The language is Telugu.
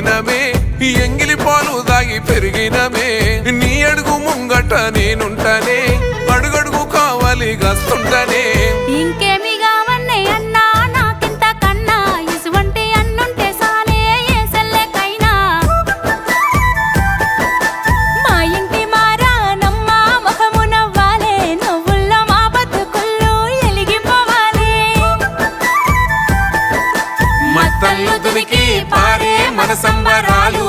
పుట్టినమే ఎంగిలి పాలు దాగి పెరిగినమే. నీ అడుగు ముంగట నేనుంటనే అడుగడుగు కావాలి గస్తుంటనే ఇంకేమి కావన్నే అన్నా నాకింత కన్నా ఇసువంటి అన్నుంటే సాలే ఏ సెల్లెకైనా. మా ఇంటి ముఖము నవ్వాలే నువ్వుల్లో మా బతుకుల్లో ఎలిగిపోవాలి. దునికి పారే మన సంబరాలు